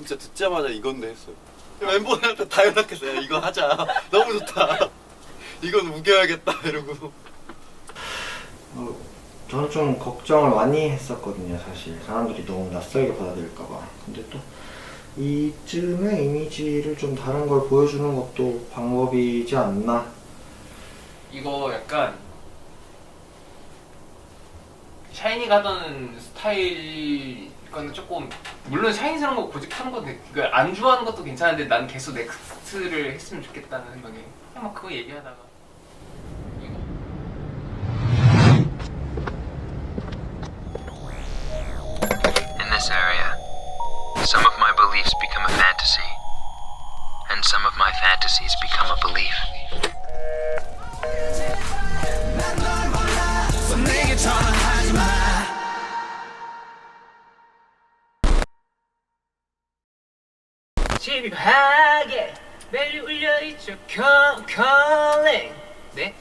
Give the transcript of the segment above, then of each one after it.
진짜 듣자마자 이건데 했어요. 멤버들한테 다 연락했어요. 이거 하자. 너무 좋다. 이건 우겨야겠다 이러고. 어, 저는 좀 걱정을 많이 했었거든요, 사실. 사람들이 너무 낯설게 받아들일까봐. 근데 또 이쯤의 이미지를 좀 다른 걸 보여주는 것도 방법이지 않나. 이거 약간 샤이니가 하던 스타일 과는 조금 물론 샤이니스러운 거 고집하는 것도 그안 좋아하는 것도 괜찮은데 난 계속 넥스트를 했으면 좋겠다는 생각에 그냥 막 그거 얘기하다가 In this area, some of my beliefs become a fantasy, and some of my fantasies become a belief. 집요하게 매일 울려있죠 컬- 컬링 네?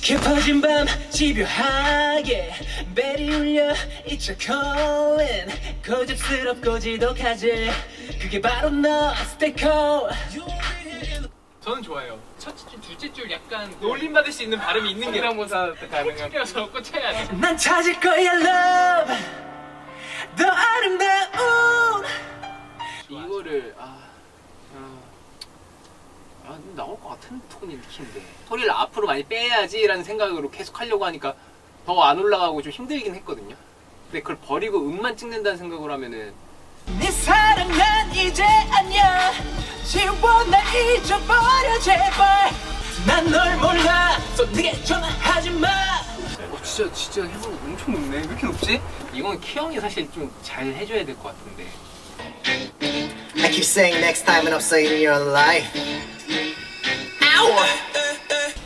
깊어진 밤 집요하게 벨이 울려 있죠 컬링 고집스럽고 지독하지. 그게 바로 너 스테이커 저는 좋아요. 첫 줄, 둘째 줄 약간 놀림 받을 수 있는 발음이 있는 게 성대모사 가능한 꽂혀서 꽂혀야 돼 난 찾을 거야 love 더 아름다운. 이거를 아, 아, 아 나올 것 같은 톤이 느낀데. 소리를 앞으로 많이 빼야지라는 생각으로 계속 하려고 하니까 더 안 올라가고 좀 힘들긴 했거든요. 근데 그걸 버리고 음만 찍는다는 생각으로 하면은 네 사랑 난 이제 아니야. 지워 날 잊어버려 제발. 난 널 몰라. 또 네게 전화하지 마. 어, 진짜 진짜 해보면 엄청 높네 왜 이렇게 높지? 이건 키형이 사실 좀 잘 해줘야 될 것 같은데 I keep saying next time and I'm saying in your life. Ow!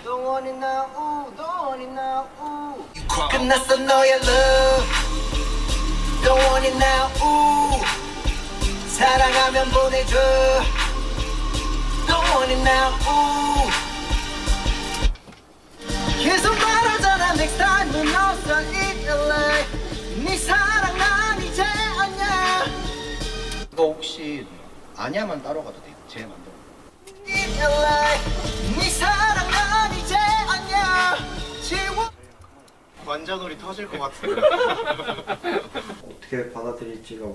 Don't want it now, ooh, don't want it now, ooh. 끝났어 너의 love. Don't want it now, ooh. 사랑하면 보내줘. Don't want it now, ooh. 계속 next your life. 네 사랑 난 이제 아니야. 이거 혹시 아냐만 따로 가도 돼요? 제 만들어. Your life. 네 사랑 난 이제 아니야. 지워. 관자놀이 터질 것 같은데. 어떻게 받아들일지가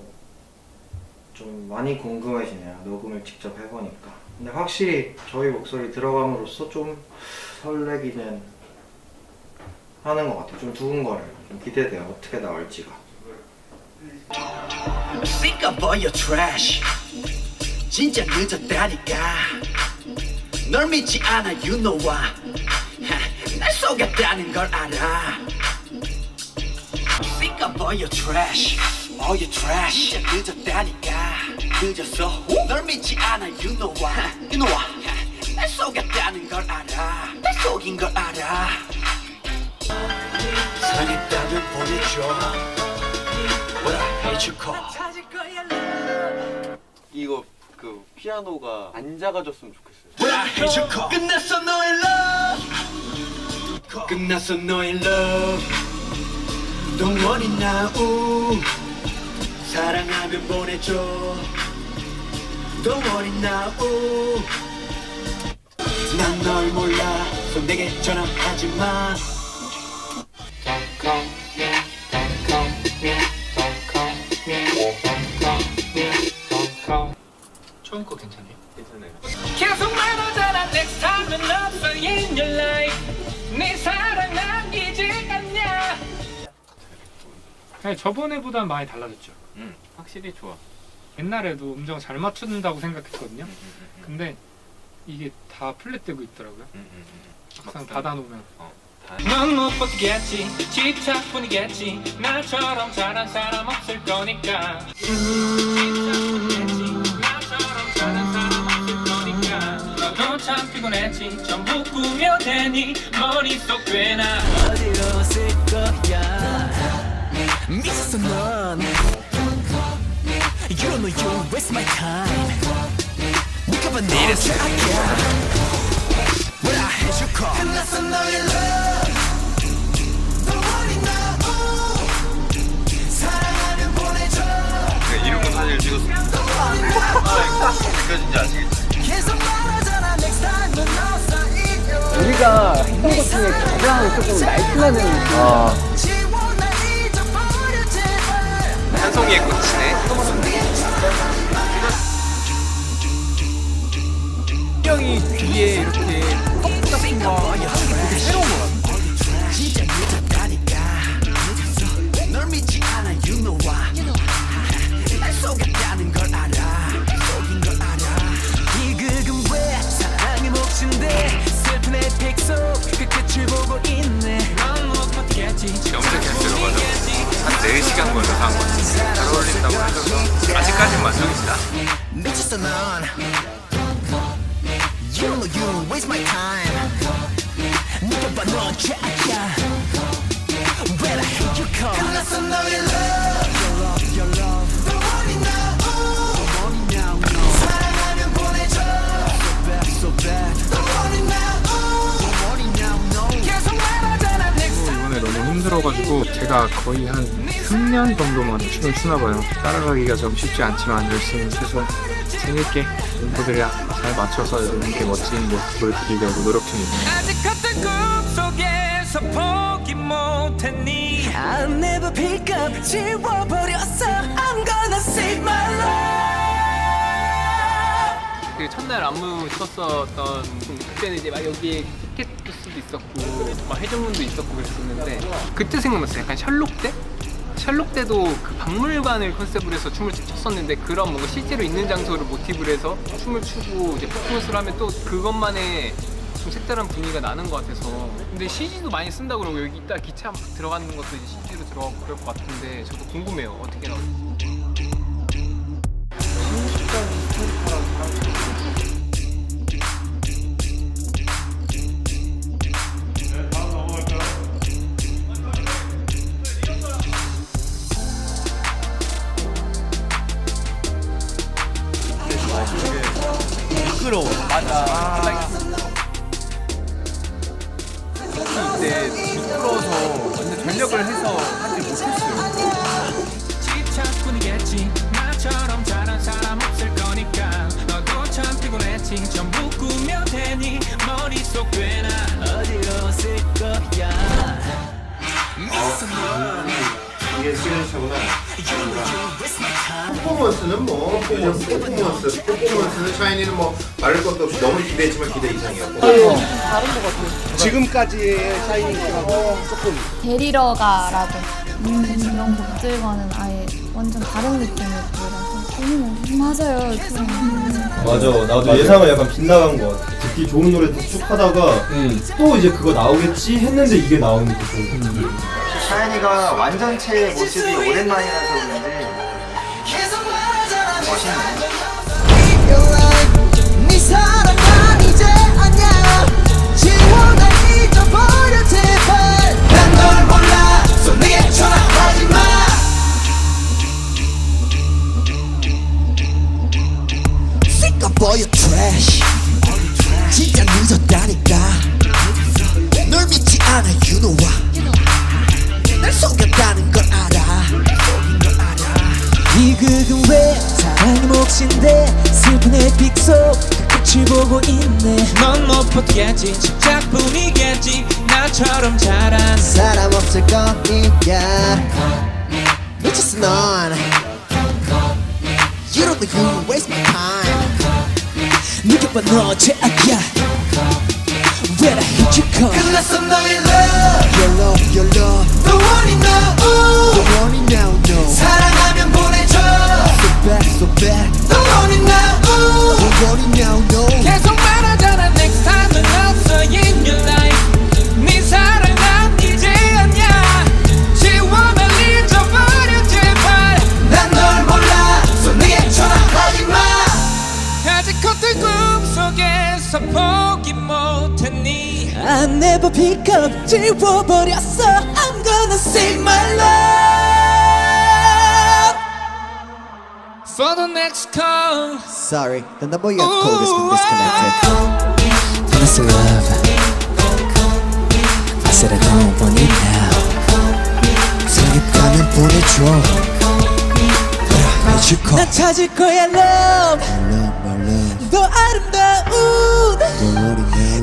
좀 많이 궁금해지네요. 녹음을 직접 해보니까. 근데 확실히 저희 목소리 들어감으로써 좀 설레기는 하는 것 같아요. 좀 두근거려요. 좀 기대돼요. 어떻게 나올지가. Think about your trash. 진짜 늦었다니까. 널 믿지 않아, you know why. 하, 날 속였다는 걸 알아. Think about your trash. All your trash. 진짜 늦었다니까. 늦었어. 널 믿지 않아, you know why. You know why. 하, 날 속였다는 걸 알아. 날 속인 걸 알아. 사랑했다면 보내줘. What I hate you call. 이거 그 피아노가 안 작아졌으면 좋겠어요. What I hate you call. 끝났어 너의 love. 끝났어 너의 love. Now. ooh. 사랑하면 보내줘. It now. ooh. 난널 몰라. 손 내게 전화하지 마. 처음 거 괜찮아요? 괜찮아요. 계속 말하잖아 next time은 없어 in your life 네 사랑 난 이제 아니야 네, 저번에보다 많이 달라졌죠. 음 확실히 좋아 옛날에도 음정 잘 맞춘다고 생각했거든요. 근데 이게 다 플랫되고 있더라고요. 막상 닫아놓으면. 넌못 버티겠지 집착뿐이겠지 나처럼 잘한 사람 없을 거니까 집착뿐이겠지 참 피곤했지 전부 꾸며대니 머릿속 꽤나. 어디로 쓸 거야? 미쳤어 넌 You don't know you waste my time. Look up and 이랬어 I got What I had you call. 끝났어 너의 love. 어. 사랑하면 보내줘. 이런 거 사진 찍었어. 느껴진지 아시겠지? 기가 했던 것 중에 가장 조금 날씬하는 아한 송이의 꽃이네. 형이 뒤에 이렇게 컵 같은 거 하는 게 되게 새로운 것 같아. 미쳤어 넌 You know you waste my time 느껴봐 넌 최악이야 When I hate you come 끝났어 너의 love So so 힘들어가지고 제가 거의 한 3년 정도만 춤을 추나 봐요. 따라가기가 좀 쉽지 않지만 열심히 해서 재밌게 멤버들이랑 잘 맞춰서 이렇게 멋진 모습을 보이려고 노력 중입니다. 아직 같은 꿈 속에서 포기 못했니 I'll never pick up 지워버렸어 I'm gonna save my life 그 첫날 안무 쳤었던 그때는 이제 막 여기에 티켓 부스도 있었고 막 해적문도 있었고 그랬었는데 그때 생각났어요. 약간 셜록 때? 셜록 때도 그 박물관을 컨셉으로 해서 춤을 췄었는데 그런 뭔가 실제로 있는 장소를 모티브로 해서 춤을 추고 이제 퍼포먼스를 하면 또 그것만의 좀 색다른 분위기가 나는 것 같아서. 근데 CG도 많이 쓴다 그러고 여기 이따 기차 막 들어가는 것도 이제 CG로 들어가고 그럴 것 같은데 저도 궁금해요. 어떻게 나올지 나처럼 잘한 사람 없을 거니까 너도 참 피곤했지 전부 꾸며 대니 머릿속 꽤나 어지러웠을 거야? 이게 시그니처구나 퍼포먼스는 뭐 퍼포먼스 퍼포먼스. 퍼포먼스는 샤이니는 뭐 말할 것도 없이 너무 기대했지만 기대 이상이었고. 지금까지의 샤이니하고 조금. 데리러 가라든 음, 이런 곡들과는 아예 완전 다른 곡이라서 음, 맞아요. 그, 맞아. 나도 예상을 약간 빗나간 거 같아. 듣기 좋은 노래 쭉 하다가 또 이제 그거 나오겠지 했는데 이게 나오니까 좀 샤이니가 완전체의 모습이 오랜만이라서 그런지 멋있네 Your trash. 진짜 늦었다니까. 널 믿지 않아 you know why. 날 속였다는 걸 알아. 이 극은 왜 사랑의 몫인데 슬픈 에픽 속그 끝을 보고 있네. 넌못 버티겠지. 집착뿐이겠지. 나처럼 잘한 사람 없을 거니까. 미쳤어 넌. You don't think you waste my time 느껴봐 너 최악이야 When I hit you come 끝났어 너의 love Your love, your love The one you know The one you now 꿈속에서 포기 못했니 I never pick up 지워버렸어 I'm gonna save my life For the next call Sorry, the number you have called has been disconnected to love I said I don't want it now 생겼다면 보내줘 난 찾을 거야 love 더 아름다운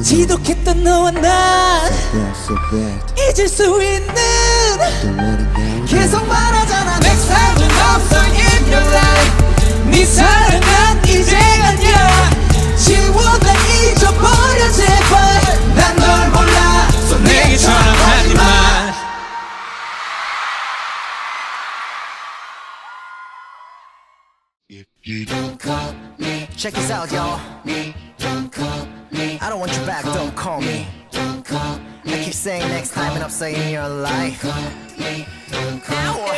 지독했던 너와 난 잊을 수 있는 계속 말하잖아 Next time은 없어 in your life Check this out, y'all. I don't want you back, don't call me. I keep saying next time and I'm saying your life. Ow.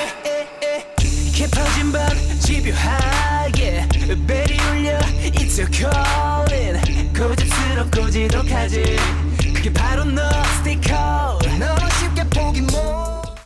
깊어진 밤 집요하게 벨이 울려 It's your calling 고집스럽고 지독하지 그게 바로 너 Stay cold